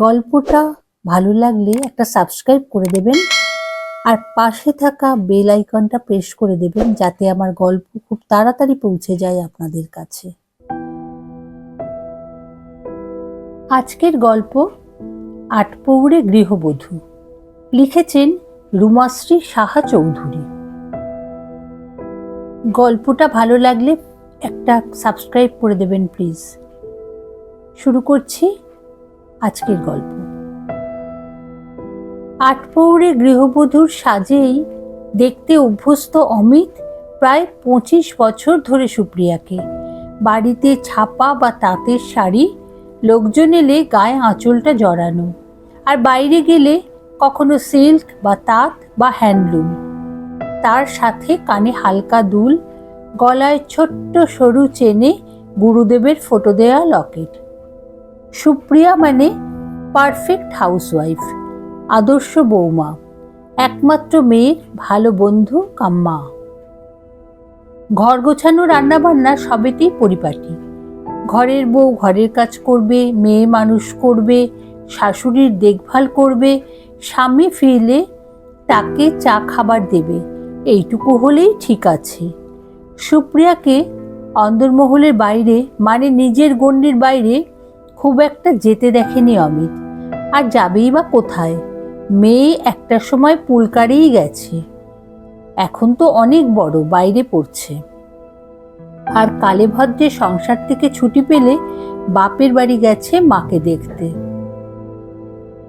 গল্পটা ভালো লাগলে একটা সাবস্ক্রাইব করে দেবেন। আর পাশে থাকা বেল আইকনটা প্রেস করে দেবেন যাতে আমার গল্প খুব তাড়াতাড়ি পৌঁছে যায় আপনাদের কাছে। আজকের গল্প আটপৌরে গৃহবধূ। লিখেছেন রুমাশ্রী সাহা চৌধুরী। গল্পটা ভালো লাগলে একটা সাবস্ক্রাইব করে দেবেন প্লিজ শুরু করছি আজকের গল্প। আটপৌরে গৃহবধূর সাজেই দেখতে অভ্যস্ত অমিত প্রায় পঁচিশ বছর ধরে সুপ্রিয়াকে। বাড়িতে ছাপা বা তাঁতের শাড়ি, লোকজন এলে গায়ে আঁচলটা জড়ানো আর বাইরে গেলে কখনো সিল্ক বা তাঁত বা হ্যান্ডলুম। তার সাথে কানে হালকা দুল, গলায় ছোট্ট সরু চেনে গুরুদেবের ফটো দেয়া লকেট। সুপ্রিয়া মানে পারফেক্ট হাউসওয়াইফ আদর্শ বৌমা, একমাত্র মেয়ের ভালো বন্ধু কাম্মা। ঘর গোছানো, রান্নাবান্না সবেতেই পরিপাটি। ঘরের বউ ঘরের কাজ করবে, মেয়ে মানুষ করবে, শাশুড়ির দেখভাল করবে, স্বামী ফিরলে তাকে চা খাবার দেবে, এইটুকু হলেই ঠিক আছে। সুপ্রিয়াকে অন্দরমহলের বাইরে মানে নিজের গণ্ডির বাইরে খুব একটা যেতে দেখেনি অমিত। আর যাবেই বা কোথায়? মেয়ে একটা সময় পুলকারেই গেছে। এখন তো অনেক বড়, বাইরে পড়ছে। আর কালে ভদ্রে সংসার থেকে ছুটি পেলে বাপের বাড়ি গেছে মাকে দেখতে।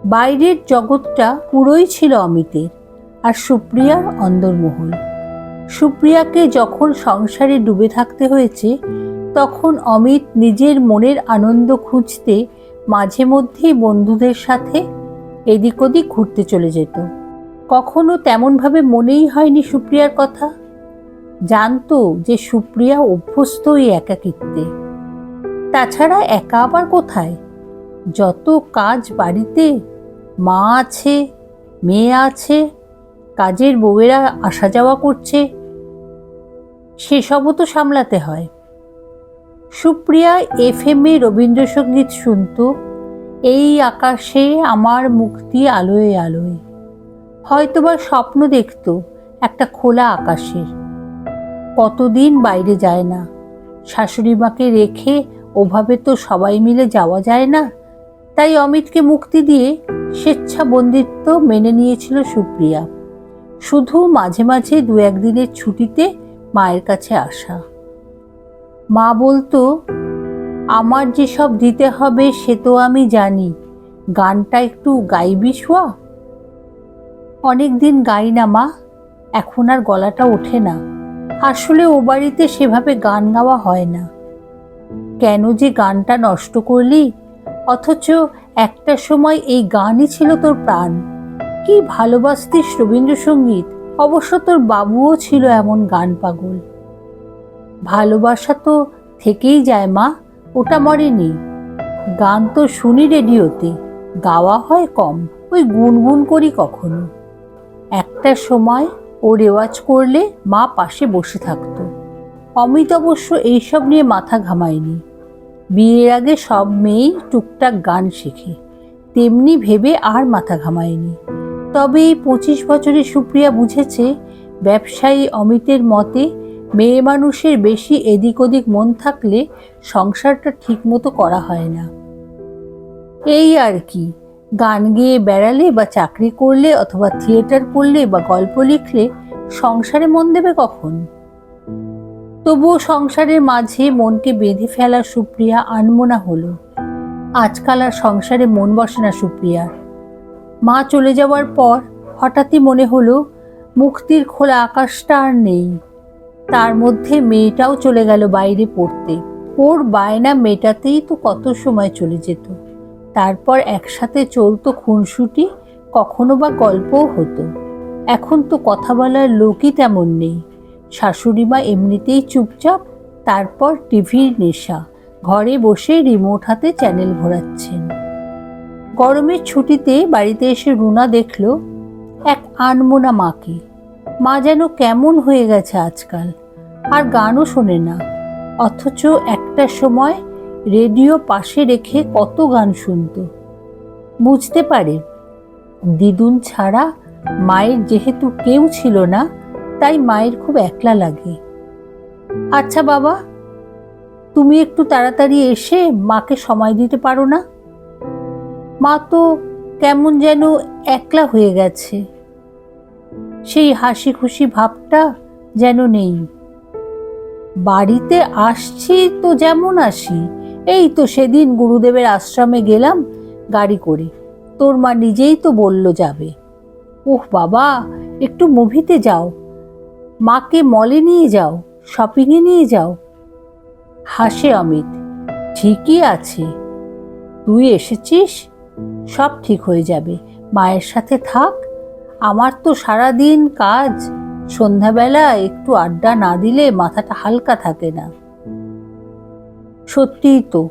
বাইরের জগৎটা পুরোই ছিল অমিতের আর সুপ্রিয়ার অন্দরমহল। সুপ্রিয়াকে যখন সংসারে ডুবে থাকতে হয়েছে তখন অমিত নিজের মনের আনন্দ খুঁজতে মাঝে মধ্যেই বন্ধুদের সাথে এদিক ওদিক ঘুরতে চলে যেত। কখনো তেমনভাবে মনেই হয়নি সুপ্রিয়ার কথা। জানতো যে সুপ্রিয়া অভ্যস্ত এই একাকিত্বে। তাছাড়া একা আবার কোথায়? যত কাজ বাড়িতে, মা আছে, মেয়ে আছে, কাজের বউয়েরা আসা যাওয়া করছে, সেসবও তো সামলাতে হয়। সুপ্রিয়া এফ এম এ রবীন্দ্রসঙ্গীত শুনত, এই আকাশে আমার মুক্তি আলোয় আলোয়। হয়তোবা স্বপ্ন দেখত একটা খোলা আকাশের। কতদিন বাইরে যায় না। শাশুড়ি মাকে রেখে ওভাবে তো সবাই মিলে যাওয়া যায় না। তাই অমিতকে মুক্তি দিয়ে স্বেচ্ছাবন্দিত্ব মেনে নিয়েছিল সুপ্রিয়া। শুধু মাঝে মাঝে দু একদিনের ছুটিতে মায়ের কাছে আসা। মা বলতো, আমার যেসব দিতে হবে সে তো আমি জানি। গানটা একটু গাইবি শোয়া? অনেক দিন গাই না মা, এখন আর গলাটা ওঠে না। আসলে ও বাড়িতে সেভাবে গান গাওয়া হয় না। কেন যে গানটা নষ্ট করলি? অথচ একটা সময় এই গানই ছিল তোর প্রাণ। কি ভালোবাসতিস রবীন্দ্রসঙ্গীত? অবশ্য তোর বাবুও ছিল এমন গান পাগল। ভালোবাসা তো থেকেই যায় মা, ওটা মরেনি। গান তো শুনি রেডিওতে, গাওয়া হয় কম, ওই গুনগুন করি কখনো। একটা সময় ও রেওয়াজ করলে মা পাশে বসে থাকতো। অমিত অবশ্য এইসব নিয়ে মাথা ঘামায়নি। বিয়ের আগে সব মেয়েই টুকটাক গান শেখে, তেমনি ভেবে আর মাথা ঘামায়নি। তবে এই পঁচিশ বছরে সুপ্রিয়া বুঝেছে, ব্যবসায়ী অমিতের মতে মেয়ে মানুষের বেশি এদিক ওদিক মন থাকলে সংসারটা ঠিকমতো করা হয় না। এই আর কি, গান গেয়ে বেড়ালে বা চাকরি করলে অথবা থিয়েটার করলে বা গল্প লিখলে সংসারে মন দেবে কখন? তবুও সংসারের মাঝে মনকে বেঁধে ফেলা সুপ্রিয়া আনমোনা হলো। আজকাল আর সংসারে মন বসে না সুপ্রিয়ার। মা চলে যাওয়ার পর হঠাৎই মনে হলো, মুক্তির খোলা আকাশটা আর নেই। তার মধ্যে মেয়েটাও চলে গেল বাইরে পড়তে। ওর বায়না মেটাতেই তো কত সময় চলে যেত। তারপর একসাথে চলতো খুনসুটি, কখনো বা গল্পও হতো। এখন তো কথা বলার লোকই তেমন নেই। শাশুড়ি মা এমনিতেই চুপচাপ, তারপর টিভির নেশা। ঘরে বসে রিমোট হাতে চ্যানেল ঘোরাচ্ছেন। গরমের ছুটিতে বাড়িতে এসে রুনা দেখল, এক আনমোনা মাকে। মা যেন কেমন হয়ে গেছে আজকাল। আর গানও শোনে না। অথচ একটা সময় রেডিও পাশে রেখে কত গান শুনতো। বুঝতে পারে, দিদুন ছাড়া মায়ের যেহেতু কেউ ছিল না, তাই মায়ের খুব একলা লাগে। আচ্ছা বাবা, তুমি একটু তাড়াতাড়ি এসে মাকে সময় দিতে পারো না? মা তো কেমন যেন একলা হয়ে গেছে। সেই হাসি খুশি ভাবটা যেন নেই। বাড়িতে আসছি তো যেমন আসি, এই তো সেদিন গুরুদেবের আশ্রমে গেলাম গাড়ি করে। তোর মা নিজেই তো বলল যাবে। ওহ বাবা, একটু মুভিতে যাও। মাকে মলে নিয়ে যাও, শপিংয়ে নিয়ে যাও। হাসে অমিত, ঠিকই আছে। তুই এসেছিস, সব ঠিক হয়ে যাবে। মায়ের সাথে থাক আমার তো সারাদিন কাজ। সন্ধ্যাবেলা একটু আড্ডা না দিলে মাথাটা হালকা থাকে না। সত্যিই তো,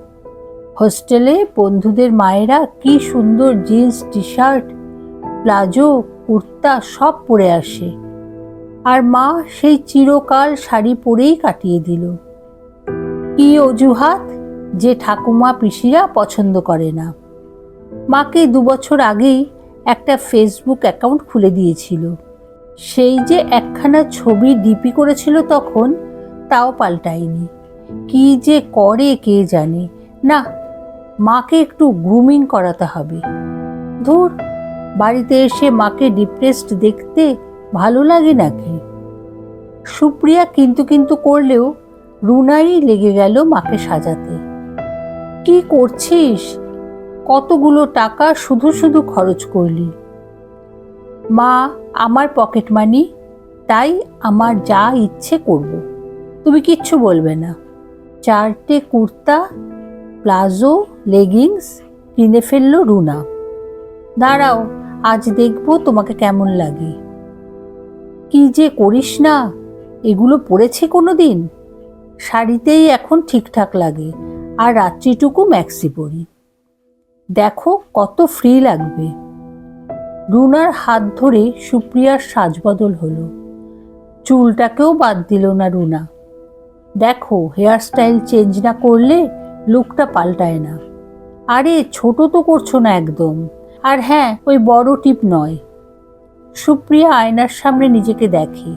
হোস্টেলে বন্ধুদের মায়েরা কি সুন্দর jeans T shirt palazzo, kurta সব পরে আসে। আর মা সেই চিরকাল শাড়ি পরেই কাটিয়ে দিল। কি অজুহাত যে ঠাকুমা, পিসিরা পছন্দ করে না। মাকে দু বছর আগেই একটা ফেসবুক অ্যাকাউন্ট খুলে দিয়েছিল। সেই যে একখানা ছবি ডিপি করেছিল তখন, তাও পাল্টায়নি। কি যে করে কে জানে। না, মাকে একটু গ্রুমিং করাতে হবে। ধুর, বাড়িতে এসে মাকে ডিপ্রেসড দেখতে ভালো লাগে নাকি? সুপ্রিয়া কিন্তু কিন্তু করলেও রুনাই লেগে গেল মাকে সাজাতে। কি করছিস? কতগুলো টাকা শুধু শুধু খরচ করলি? মা আমার পকেট মানি তাই আমার যা ইচ্ছে করব। তুমি কিচ্ছু বলবে না। চারটে কুর্তা প্লাজো লেগিংস কিনে ফেলল রুনা। দাঁড়াও আজ দেখব তোমাকে কেমন লাগে। কি যে করিস না এগুলো পরেছি কোনো দিন শাড়িতেই এখন ঠিকঠাক লাগে আর রাত্রিটুকু ম্যাক্সি পরি। দেখো কত ফ্রি লাগবে। রুনার হাত ধরে সুপ্রিয়ার সাজবদল হলো। চুলটাকেও বাদ দিল না রুনা। দেখো হেয়ার স্টাইল চেঞ্জ না করলে লুকটা পাল্টায় না। আরে, ছোট তো করছ না একদম। আর হ্যাঁ ওই বড় টিপ নয়। সুপ্রিয়া আয়নার সামনে নিজেকে দেখে।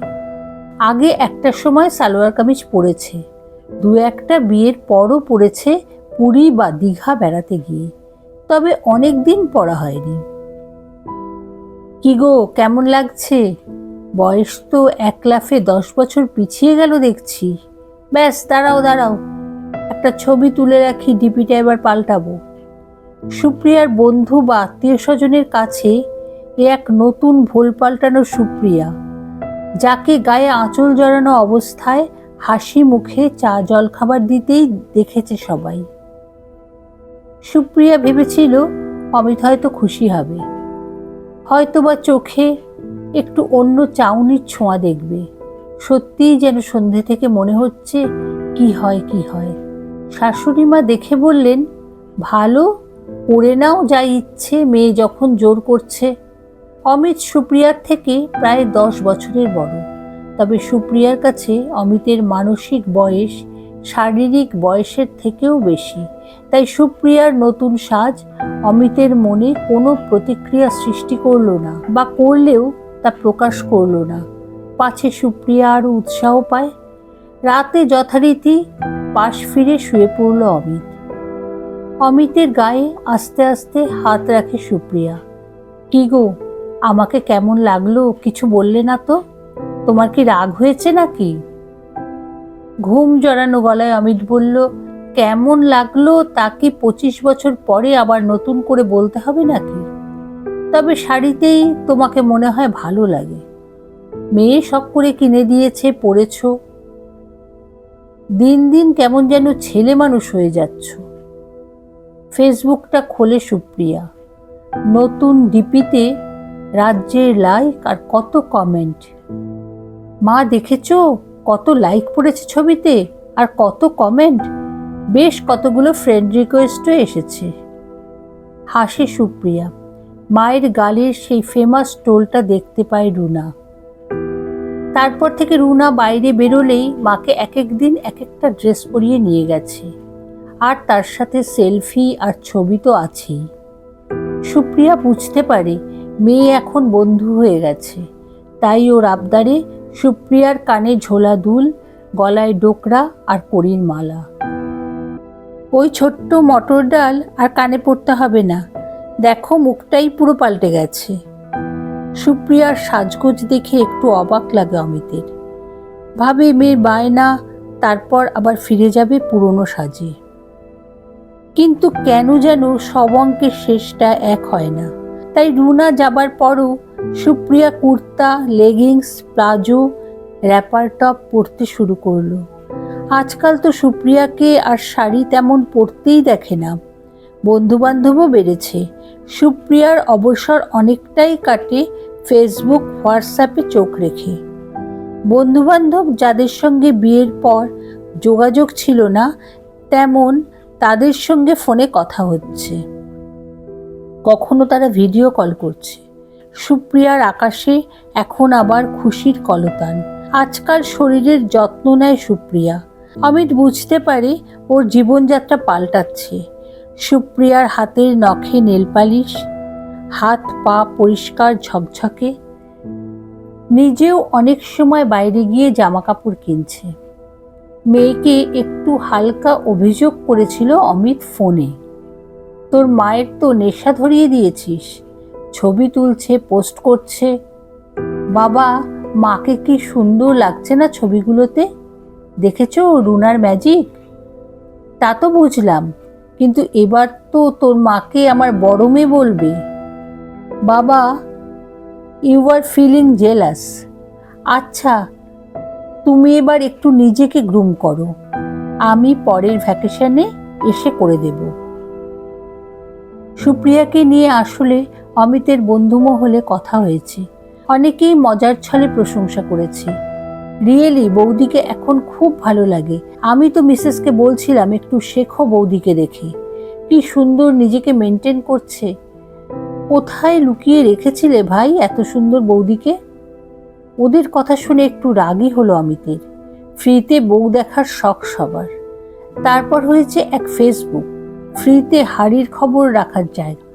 আগে একটা সময় সালোয়ার কামিজ পরেছে। দু একটা বিয়ের পরও পরেছে পুরী বা দীঘা বেড়াতে গিয়ে। তবে অনেক দিন পড়া হয়নি। কি গো, কেমন লাগছে? বয়স তো এক লাফে দশ বছর পিছিয়ে গেল দেখছি। ব্যাস, দাঁড়াও দাঁড়াও। একটা ছবি তুলে রাখি, ডিপিটা এবার পাল্টাবো। সুপ্রিয়ার বন্ধু বা আত্মীয় স্বজনের কাছে এ এক নতুন ভোল পাল্টানো সুপ্রিয়া, যাকে গায়ে আঁচল জড়ানো অবস্থায় হাসি মুখে চা জল খাবার দিতেই দেখেছে সবাই। সুপ্রিয়া ভেবেছিল অমিত হয়তো খুশি হবে। হয়তোবা চোখে একটু অন্য চাউনির ছোঁয়া দেখবে। সত্যিই যেন সন্ধে থেকে মনে হচ্ছে কি হয় কি হয়। শাশুড়ি মা দেখে বললেন, ভালো করে নাও যা ইচ্ছে, মেয়ে যখন জোর করছে। অমিত সুপ্রিয়ার থেকে প্রায় দশ বছরের বড়। তবে সুপ্রিয়ার কাছে অমিতের মানসিক বয়স শারীরিক বয়সের থেকেও বেশি। তাই সুপ্রিয়ার নতুন সাজ অমিতের মনে কোনো প্রতিক্রিয়া সৃষ্টি করল না বা করলেও তা প্রকাশ করল না। পাছে সুপ্রিয়া আরও উৎসাহ পায়। রাতে যথারীতি পাশ ফিরে শুয়ে পড়ল অমিত। অমিতের গায়ে আস্তে আস্তে হাত রাখে সুপ্রিয়া। কি গো, আমাকে কেমন লাগল? কিছু বললে না তো? তোমার কি রাগ হয়েছে নাকি? ঘুম জড়ানো গলায় অমিত বলল কেমন লাগল তা কি পঁচিশ বছর পরে আবার নতুন করে বলতে হবে নাকি? তবে শাড়িতেই তোমাকে মনে হয় ভালো লাগে। মেয়ে শখ করে কিনে দিয়েছে পড়েছ দিন দিন কেমন যেন ছেলে মানুষ হয়ে যাচ্ছ। ফেসবুকটা খোলে সুপ্রিয়া। নতুন ডিপিতে রাজ্যের লাইক আর কত কমেন্ট। মা দেখেছ? কত লাইক পড়েছে ছবিতে আর কত কমেন্ট? বেশ কতগুলো ফ্রেন্ড রিকোয়েস্টও এসেছে। হাসে সুপ্রিয়া, মায়ের গালের সেই ফেমাস টোলটা দেখতে পায় রুনা। তারপর থেকে রুনা বাইরে বেরোলেই মাকে এক এক দিন এক একটা ড্রেস পরিয়ে নিয়ে গেছে। আর তার সাথে সেলফি আর ছবি তো আছেই। সুপ্রিয়া বুঝতে পারে মেয়ে এখন বন্ধু হয়ে গেছে। তাই ওর আবদারে সুপ্রিয়ার কানে ঝোলা দুল, গলায় ডোকরা আর কড়ির মালা। ওই ছোট্ট মটর ডাল আর কানে পড়তে হবে না। দেখো মুখটাই পুরো পাল্টে গেছে। সুপ্রিয়ার সাজগোজ দেখে একটু অবাক লাগে অমিতের। ভাবে মেয়ের বায়না, তারপর আবার ফিরে যাবে পুরনো সাজে। কিন্তু কেন যেন সব অঙ্কের শেষটা এক হয় না। তাই রুনা যাবার পরও Supriya kurta leggings palazzo wrapper top পরতে শুরু করল। আজকাল তো সুপ্রিয়াকে আর শাড়ি তেমন পরতেই দেখে না। বন্ধুবান্ধবও বেড়েছে। সুপ্রিয়ার অবসর অনেকটাই কাটে ফেসবুক, হোয়াটসঅ্যাপে চোখ রেখে। বন্ধুবান্ধব যাদের সঙ্গে বিয়ের পর যোগাযোগ ছিল না, তেমন তাদের সঙ্গে ফোনে কথা হচ্ছে। কখনো তারা ভিডিও কল করছে। সুপ্রিয়ার আকাশে এখন আবার খুশির কলতান। আজকাল শরীরের যত্ন নেয় সুপ্রিয়া। অমিত বুঝতে পারে ওর জীবনযাত্রা পাল্টাচ্ছে। সুপ্রিয়ার হাতের নখে নেলপালিশ হাত পা পরিষ্কার ঝকঝকে, নিজেও অনেক সময় বাইরে গিয়ে জামা কাপড় কিনছে। মেয়েকে একটু হালকা অভিযোগ করেছিল অমিত ফোনে। তোর মায়ের তো নেশা ধরিয়ে দিয়েছিস, ছবি তুলছে, পোস্ট করছে। বাবা, মাকে কি সুন্দর লাগছে না ছবিগুলোতে? দেখেছ রুনার ম্যাজিক তা তো বুঝলাম, কিন্তু এবার তো তোর মাকে আমার বড় মেয়ে বলবে। বাবা ইউ আর ফিলিং জেলাস আচ্ছা তুমি এবার একটু নিজেকে গ্রুম করো। আমি পরের ভ্যাকেশনে এসে করে দেব। সুপ্রিয়াকে নিয়ে আসলে অমিতের বন্ধুমহলে কথা হয়েছে। অনেকেই মজার ছলে প্রশংসা করেছে। রিয়েলি বৌদিকে এখন খুব ভালো লাগে। আমি তো মিসেসকে বলছিলাম, একটু শেখো বৌদিকে দেখে। কি সুন্দর নিজেকে মেনটেন করছে। কোথায় লুকিয়ে রেখেছিলে ভাই এত সুন্দর বৌদিকে? ওদের কথা শুনে একটু রাগই হলো অমিতের। ফ্রিতে বউ দেখার শখ সবার। তারপর হয়েছে এক ফেসবুক ফ্রিতে হাড়ির খবর রাখার জায়গা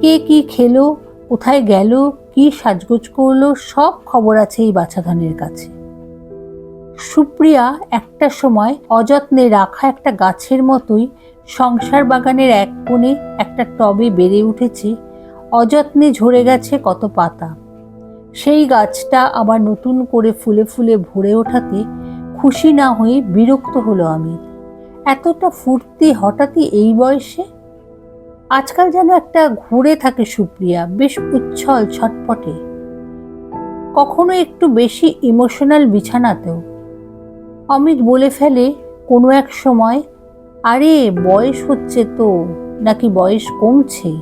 কে কি খেলো, কোথায় গেল, কি সাজগোজ করল, সব খবর আছে এই বাছাধনের কাছে। সুপ্রিয়া একটা সময় অযত্নে রাখা একটা গাছের মতোই সংসার বাগানের এক কোণে একটা টবে বেড়ে উঠেছে, অযত্নে ঝরে গেছে কত পাতা। সেই গাছটা আবার নতুন করে ফুলে ফুলে ভরে ওঠাতে খুশি না হয়ে বিরক্ত হলো আমি। এতটা ফুর্তি হঠাৎই এই বয়সে? আজকাল যেন একটা ঘুরে থাকে সুপ্রিয়া, বেশ উচ্ছল, ছটপটে। কখনো একটু বেশি ইমোশনাল বিছানাতেও। অমিত বলে ফেলে কোনো এক সময়, আরে, বয়স হচ্ছে তো, নাকি বয়স কমছে?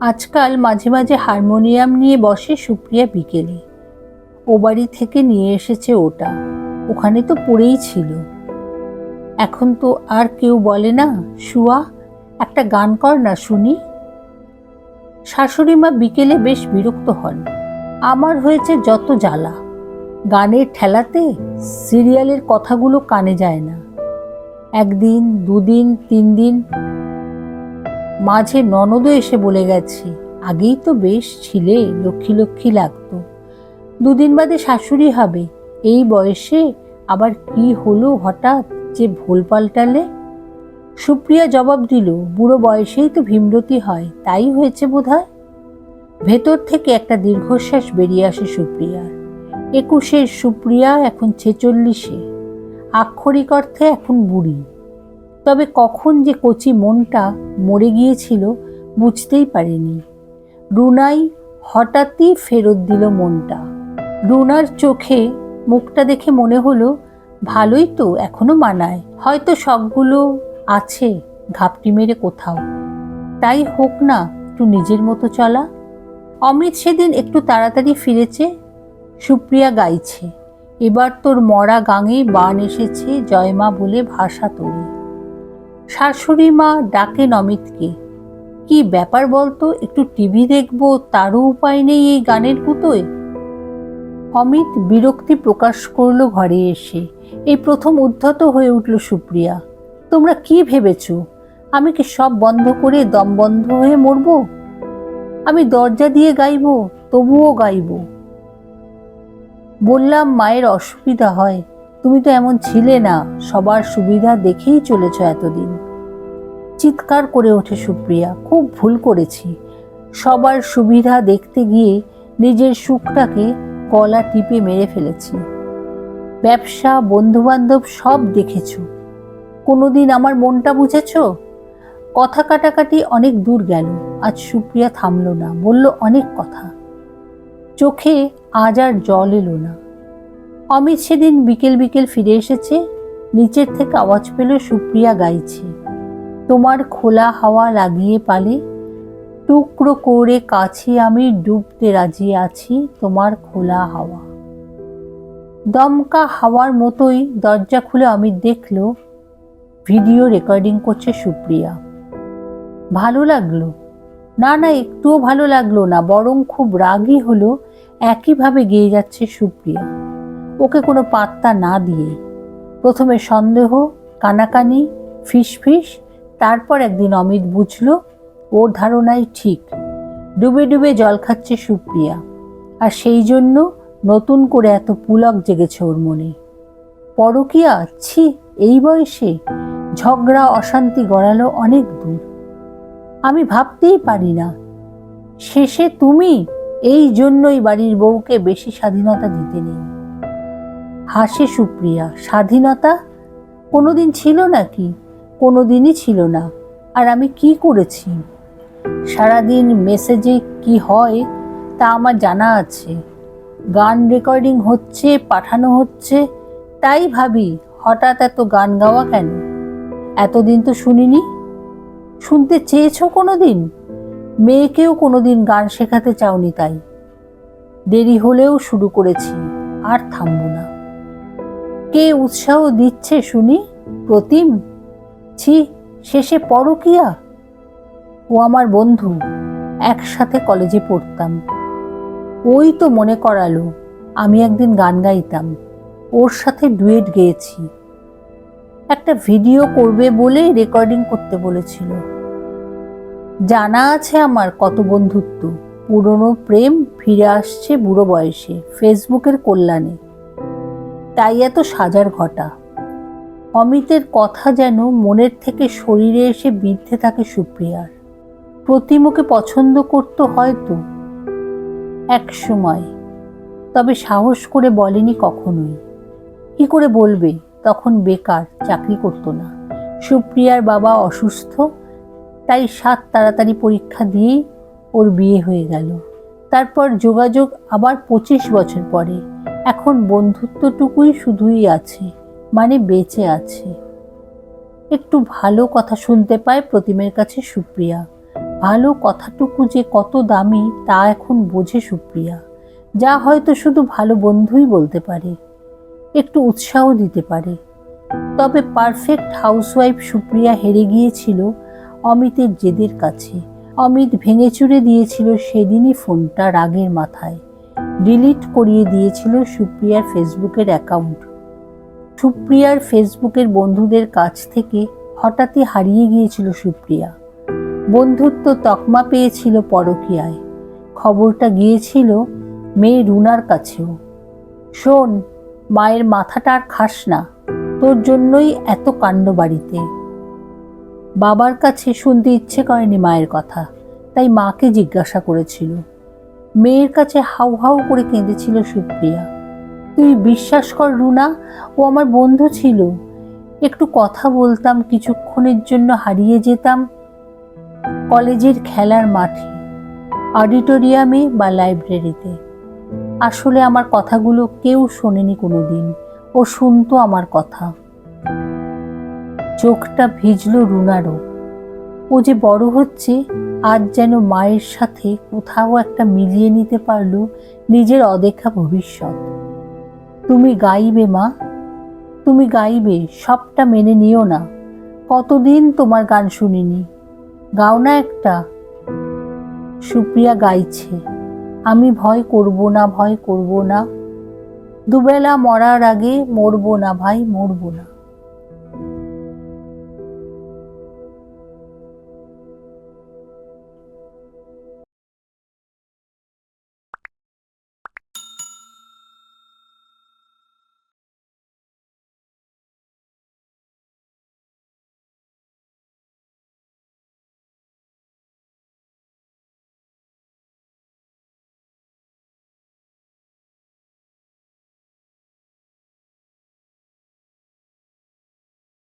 আজকাল মাঝে মাঝে হারমোনিয়াম নিয়ে বসে সুপ্রিয়া বিকেলে। ও বাড়ি থেকে নিয়ে এসেছে ওটা, ওখানে তো পড়েই ছিল। এখন তো আর কেউ বলে না শুয়া একটা গান কর না শুনি? শাশুড়ি মা বিকেলে বেশ বিরক্ত হন। আমার হয়েছে যত জ্বালা গানের ঠেলাতে সিরিয়ালের কথাগুলো কানে যায় না। একদিন, দুদিন তিন দিন মাঝে ননদও এসে বলে গেছে, আগেই তো বেশ ছিলে, লক্ষ্মী লক্ষ্মী লাগতো। দুদিন বাদে শাশুড়ি হবে, এই বয়সে আবার কি হলো হঠাৎ যে ভুল পাল্টালে? সুপ্রিয়া জবাব দিল, বুড়ো বয়সেই তো ভীমরতি হয়, তাই হয়েছে বোধহয়? ভেতর থেকে একটা দীর্ঘশ্বাস বেরিয়ে আসে সুপ্রিয়ার। একুশের সুপ্রিয়া এখন ছেচল্লিশে। আক্ষরিক অর্থে এখন বুড়ি। তবে কখন যে কচি মনটা মরে গিয়েছিল বুঝতেই পারেনি। রুনাই হঠাৎই ফেরত দিল মনটা। রুনার চোখে মুখটা দেখে মনে হলো, ভালোই তো এখনও মানায়। হয়তো সবগুলো আছে ঘাপটি মেরে কোথাও। তাই হোক না, একটু নিজের মতো চলা। অমৃত সেদিন একটু তাড়াতাড়ি ফিরেছে সুপ্রিয়া গাইছে, এবার তোর মরা গাঙে বান এসেছে জয়মা বলে ভাষা তরি। শাশুড়ি মা ডাকেন অমিতকে কি ব্যাপার বলতো, একটু টিভি দেখব, তারও উপায় নেই এই গানের কুতোয় অমিত বিরক্তি প্রকাশ করল ঘরে এসে, এই প্রথম উদ্ধত হয়ে উঠল সুপ্রিয়া, তোমরা কি ভেবেছ? আমি কি সব বন্ধ করে দম বন্ধ হয়ে মরব? আমি দরজা দিয়ে গাইব, তবুও গাইবো। বললাম, মায়ের অসুবিধা হয়। তুমি তো এমন ছিলে না। সবার সুবিধা দেখেই চলেছ এতদিন। চিৎকার করে ওঠে সুপ্রিয়া। খুব ভুল করেছি। সবার সুবিধা দেখতে গিয়ে নিজের সুখটাকে গলা টিপে মেরে ফেলেছি। ব্যবসা, বন্ধুবান্ধব সব দেখেছ। কোনোদিন আমার মনটা বুঝেছ? কথা কাটাকাটি অনেক দূর গেল। আজ সুপ্রিয়া থামলো না। বলল অনেক কথা। চোখে আজ আর জল এলো না। অমিত সেদিন বিকেল বিকেল ফিরে এসেছে, নিচের থেকে আওয়াজ পেল সুপ্রিয়া গাইছে। তোমার খোলা হাওয়া লাগিয়ে পালে, টুকরো করে কাছে আমি ডুবতে রাজি আছি তোমার খোলা হাওয়া। দমকা হাওয়ার মতোই দরজা খুলে অমিত দেখল, ভিডিও রেকর্ডিং করছে সুপ্রিয়া। ভালো লাগল। না না, একটুও ভালো লাগল না, বরং খুব রাগই হলো, একইভাবে গেয়ে যাচ্ছে সুপ্রিয়া। ওকে কোনো পাত্তা না দিয়ে। প্রথমে সন্দেহ, কানাকানি, ফিসফিস, তারপর একদিন অমিত বুঝল, ওর ধারণাই ঠিক। ডুবে ডুবে জল খাচ্ছে সুপ্রিয়া। আর সেই জন্য নতুন করে এত পুলক জেগেছে ওর মনে। পরকিয়া, ছি, এই বয়সে ঝগড়া, অশান্তি গড়ালো অনেক দূর। আমি ভাবতেই পারি না। শেষে তুমি এই জন্যই বাড়ির বউকে বেশি স্বাধীনতা দিতে নেই। হাসে সুপ্রিয়া, স্বাধীনতা কোনোদিন ছিল নাকি? কোনোদিনই ছিল না। আর আমি কি করেছি? সারাদিন মেসেজে কি হয় তা আমার জানা আছে। গান রেকর্ডিং হচ্ছে, পাঠানো হচ্ছে, তাই ভাবি হঠাৎ এত গান গাওয়া কেন? এতদিন তো শুনিনি। শুনতে চেয়েছ কোনো দিন মেয়েকেও কোনো দিন গান শেখাতে চাওনি তাই। দেরি হলেও শুরু করেছি, আর থামবো না। কে উৎসাহ দিচ্ছে শুনি? প্রতিম? ছি, শেষে পরকিয়া? ও আমার বন্ধু, একসাথে কলেজে পড়তাম। ওই তো মনে করালো, আমি একদিন গান গাইতাম। ওর সাথে ডুয়েট গেয়েছি। একটা ভিডিও করবে বলে রেকর্ডিং করতে বলেছিল। জানা আছে আমার কত বন্ধুত্ব। পুরনো প্রেম ফিরে আসছে বুড়ো বয়সে ফেসবুকের কল্যাণে। তাই এত সাজার ঘটা। অমিতের কথা যেন মনের থেকে শরীরে এসে বিদ্ধে থাকে সুপ্রিয়ার। প্রতিমুখে পছন্দ করতো হয়তো এক সময়, তবে সাহস করে বলেনি কখনোই। কি করে বলবে? তখন বেকার, চাকরি করতো না। সুপ্রিয়ার বাবা অসুস্থ, তাই সাত তাড়াতাড়ি পরীক্ষা দিয়েই ওর বিয়ে হয়ে গেল। তারপর যোগাযোগ আবার পঁচিশ বছর পরে। এখন বন্ধুত্বটুকুই শুধুই আছে মানে বেঁচে আছে। একটু ভালো কথা শুনতে পায় প্রতিমের কাছে সুপ্রিয়া। ভালো কথাটুকু যে কত দামি তা এখন বোঝে সুপ্রিয়া। যা হয়তো শুধু ভালো বন্ধুই বলতে পারে। একটু উৎসাহ দিতে পারে। তবে পারফেক্ট হাউসওয়াইফ সুপ্রিয়া হেরে গিয়েছিল অমিতের জেদের কাছে। অমিত ভেঙে চুরে দিয়েছিল সেদিনই ফোনটা রাগের মাথায়। ডিলিট করিয়ে দিয়েছিল সুপ্রিয়ার ফেসবুকের অ্যাকাউন্ট সুপ্রিয়ার ফেসবুকের বন্ধুদের কাছ থেকে হঠাৎই হারিয়ে গিয়েছিল সুপ্রিয়া। বন্ধুত্ব তকমা পেয়েছিল পরকিয়ায়। খবরটা গিয়েছিল মেয়ে রুনার কাছেও। শোন মায়ের মাথাটা আর খাস না। তোর জন্যই এত কাণ্ড বাড়িতে। বাবার কাছে শুনতে ইচ্ছে করেনি মায়ের কথা, তাই মাকে জিজ্ঞাসা করেছিল। মেয়ের কাছে হাউ হাউ করে কেঁদেছিল সুপ্রিয়া। তুই বিশ্বাস কর রুনা, ও আমার বন্ধু ছিল। একটু কথা বলতাম, কিছুক্ষণের জন্য হারিয়ে যেতাম। কলেজের খেলার মাঠে, অডিটোরিয়ামে বা লাইব্রেরিতে। আসলে আমার কথাগুলো কেউ শোনেনি কোনো দিন ও শুনতো আমার কথা। চোখটা ভিজল রুনারও। ও যে বড় হচ্ছে, আজ যেন মায়ের সাথে কোথাও একটা মিলিয়ে নিতে পারল নিজের অদেখা ভবিষ্যৎ। তুমি গাইবে, মা। তুমি গাইবে, সবটা মেনে নিও না। কতদিন তোমার গান শুনিনি। গাও না একটা। সুপ্রিয়া গাইছে। আমি ভয় করব না, ভয় করব না। দুবেলা মরার আগে মরবো না ভাই, মরবো না।